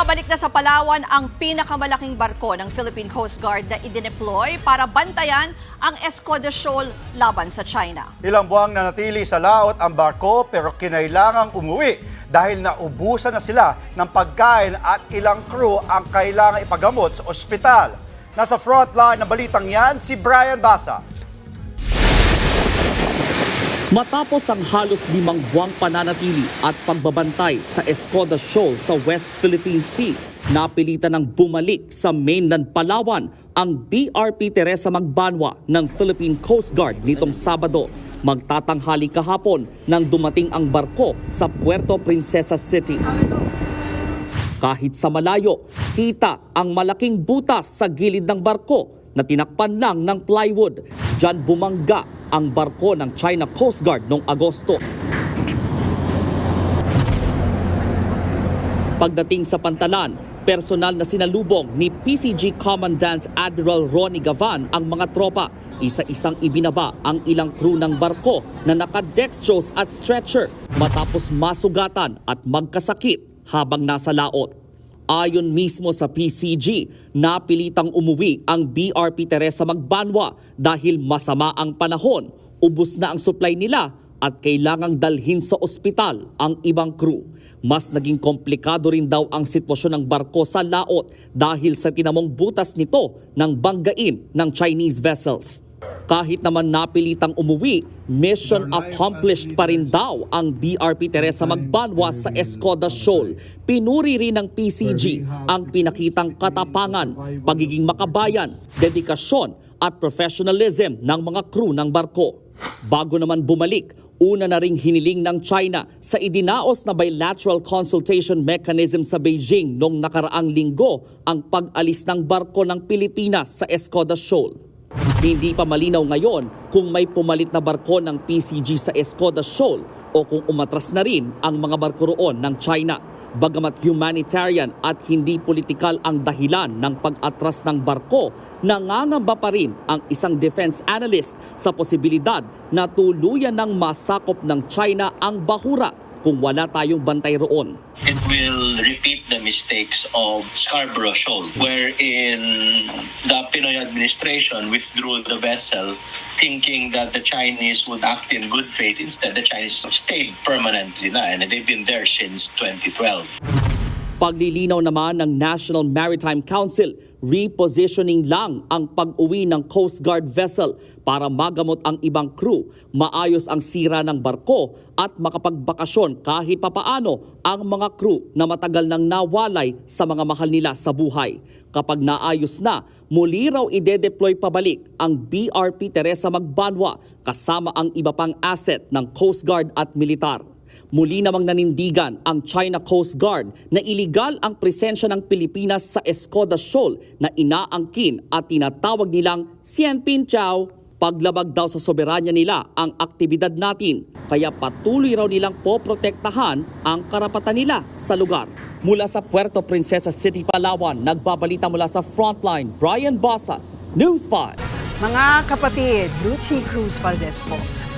Nakabalik na sa Palawan ang pinakamalaking barko ng Philippine Coast Guard na idineploy para bantayan ang Escoda Shoal laban sa China. Ilang buwang nanatili sa laot ang barko pero kinailangang umuwi dahil naubusan na sila ng pagkain at ilang crew ang kailangang ipagamot sa ospital. Nasa frontline ng balitang yan si Brian Basa. Matapos ang halos limang buwang pananatili at pagbabantay sa Escoda Shoal sa West Philippine Sea, napilitan ng bumalik sa mainland Palawan ang BRP Teresa Magbanwa ng Philippine Coast Guard nitong Sabado. Magtatanghali kahapon nang dumating ang barko sa Puerto Princesa City. Kahit sa malayo, kita ang malaking butas sa gilid ng barko na tinakpan lang ng plywood. Diyan bumangga ang barko ng China Coast Guard noong Agosto. Pagdating sa pantalan, personal na sinalubong ni PCG Commandant Admiral Ronnie Gavan ang mga tropa. Isa-isang ibinaba ang ilang crew ng barko na nakadextrose at stretcher matapos masugatan at magkasakit habang nasa laot. Ayon mismo sa PCG, napilitang umuwi ang BRP Teresa Magbanwa dahil masama ang panahon, ubos na ang supply nila at kailangang dalhin sa ospital ang ibang crew. Mas naging komplikado rin daw ang sitwasyon ng barko sa laot dahil sa tinamong butas nito ng banggain ng Chinese vessels. Kahit naman napilitang umuwi, mission accomplished pa rin daw ang BRP Teresa Magbanwa sa Escoda Shoal. Pinuri rin ng PCG ang pinakitang katapangan, pagiging makabayan, dedikasyon at professionalism ng mga crew ng barko. Bago naman bumalik, una na ring hiniling ng China sa idinaos na bilateral consultation mechanism sa Beijing noong nakaraang linggo ang pag-alis ng barko ng Pilipinas sa Escoda Shoal. Hindi pa malinaw ngayon kung may pumalit na barko ng PCG sa Escoda Shoal o kung umatras na rin ang mga barko roon ng China. Bagamat humanitarian at hindi politikal ang dahilan ng pag-atras ng barko, nangangamba pa rin ang isang defense analyst sa posibilidad na tuluyan ng masakop ng China ang bahura kung wala tayong bantay roon. it will repeat the mistakes of Scarborough Shoal, wherein Pinoy administration withdrew the vessel thinking that the Chinese would act in good faith. Instead, the Chinese stayed permanently na, and they've been there since 2012. Paglilinaw naman ng National Maritime Council, repositioning lang ang pag-uwi ng Coast Guard vessel para magamot ang ibang crew, maayos ang sira ng barko at makapagbakasyon kahit papaano ang mga crew na matagal nang nawalay sa mga mahal nila sa buhay. Kapag naayos na, muli raw ide-deploy pabalik ang BRP Teresa Magbanwa kasama ang iba pang asset ng Coast Guard at militar. Muli namang nanindigan ang China Coast Guard na iligal ang presensya ng Pilipinas sa Escoda Shoal na inaangkin at tinatawag nilang Sien Pin Chao. Paglabag daw sa soberanya nila ang aktibidad natin, kaya patuloy raw nilang poprotektahan ang karapatan nila sa lugar. Mula sa Puerto Princesa City, Palawan, nagbabalita mula sa Frontline, Brian Basa, News 5. Mga kapatid, Lucy Cruz Valdez po,